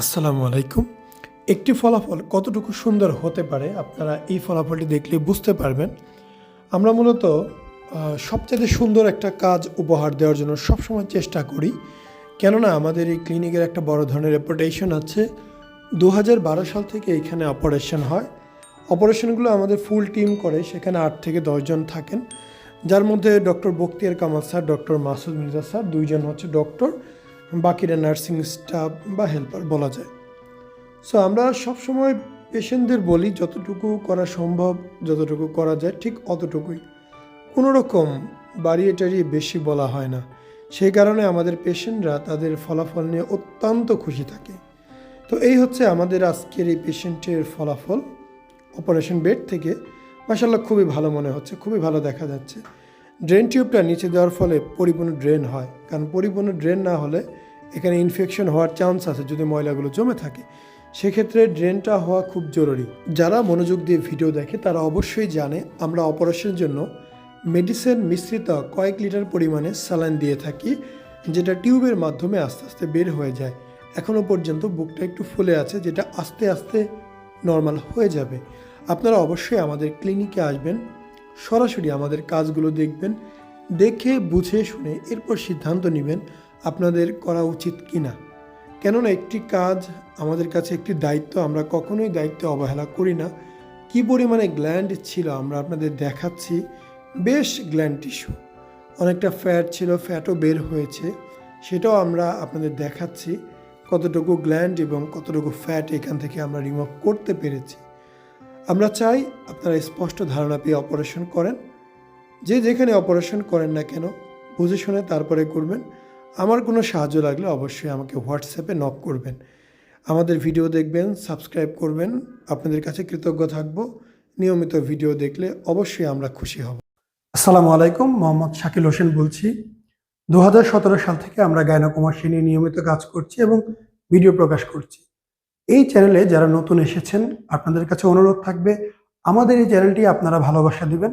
আসসালামু আলাইকুম। একটি ফলাফল কতটুকু সুন্দর হতে পারে আপনারা এই ফলাফলটি দেখলে বুঝতে পারবেন। আমরা মূলত সবচেয়ে সুন্দর একটা কাজ উপহার দেওয়ার জন্য সবসময় চেষ্টা করি। কেননা আমাদের এই ক্লিনিকের একটা বড় ধরনের রেপুটেশন আছে। দু হাজার বারো সাল থেকে এখানে অপারেশন হয়। অপারেশনগুলো আমাদের ফুল টিম করে, সেখানে আট থেকে দশজন থাকেন। যার মধ্যে doctor Bakhtiar Kamal sir doctor Masud Mirza sir দুইজন হচ্ছে ডক্টর বাকিরা নার্সিং স্টাফ বা হেল্পার বলা যায়। সো আমরা সবসময় পেশেন্টদের বলি, যতটুকু করা সম্ভব, যতটুকু করা যায়, ঠিক অতটুকুই। কোনো রকম বাড়িয়ে বেশি বলা হয় না। সেই কারণে আমাদের পেশেন্টরা তাদের ফলাফল নিয়ে অত্যন্ত খুশি থাকে। তো এই হচ্ছে আমাদের আজকের এই পেশেন্টের ফলাফল। অপারেশন বেড থেকে মাসাল্লাহ খুবই ভালো মনে হচ্ছে, খুবই ভালো দেখা যাচ্ছে। ড্রেন টিউবটা নিচে দেওয়ার ফলে পরিপূর্ণ ড্রেন হয়। কারণ পরিপূর্ণ ড্রেন না হলে এখানে ইনফেকশন হওয়ার চান্স আছে যদি ময়লাগুলো জমে থাকে। সেক্ষেত্রে ড্রেনটা হওয়া খুব জরুরি। যারা মনোযোগ দিয়ে ভিডিও দেখে, তারা অবশ্যই জানে আমরা অপারেশনের জন্য মেডিসিন মিশ্রিত কয়েক লিটার পরিমাণে স্যালাইন দিয়ে থাকি, যেটা টিউবের মাধ্যমে আস্তে আস্তে বের হয়ে যায়। এখনও পর্যন্ত বুকটা একটু ফুলে আছে, যেটা আস্তে আস্তে নর্মাল হয়ে যাবে। আপনারা অবশ্যই আমাদের ক্লিনিকে আসবেন। সরাসরি আমাদের কাজগুলো দেখবেন। দেখে, বুঝে, শুনে এরপর সিদ্ধান্ত নেবেন আপনাদের করা উচিত কি না কেননা একটি কাজ আমাদের কাছে একটি দায়িত্ব, আমরা কখনোই দায়িত্ব অবহেলা করি না। কী পরিমাণে গ্ল্যান্ড ছিল আমরা আপনাদের দেখাচ্ছি। বেশ গ্ল্যান্ড টিস্যু। অনেকটা ফ্যাট ছিল, ফ্যাটও বের হয়েছে। সেটাও আমরা আপনাদের দেখাচ্ছি, কতটুকু গ্ল্যান্ড এবং কতটুকু ফ্যাট এখান থেকে আমরা রিমুভ করতে পেরেছি। আমরা চাই আপনারা স্পষ্ট ধারণা পেয়ে অপারেশন করেন। যে যেখানে অপারেশন করেন না কেন, বুঝে শুনে তারপরে করবেন। আমার কোনো সাহায্য লাগলে অবশ্যই আমাকে হোয়াটসঅ্যাপে নক করবেন। আমাদের ভিডিও দেখবেন, সাবস্ক্রাইব করবেন, আপনাদের কাছে কৃতজ্ঞ থাকব। নিয়মিত ভিডিও দেখলে অবশ্যই আমরা খুশি হব। আসসালামু আলাইকুম, মোহাম্মদ শাকিল হোসেন বলছি। দু হাজার সতেরো সাল থেকে আমরা গায়নাকুমাসী নিয়ে নিয়মিত কাজ করছি এবং ভিডিও প্রকাশ করছি। এই চ্যানেলে যারা নতুন এসেছেন, আপনাদের কাছে অনুরোধ থাকবে, আমাদের এই চ্যানেলটি আপনারা ভালোবাসা দিবেন।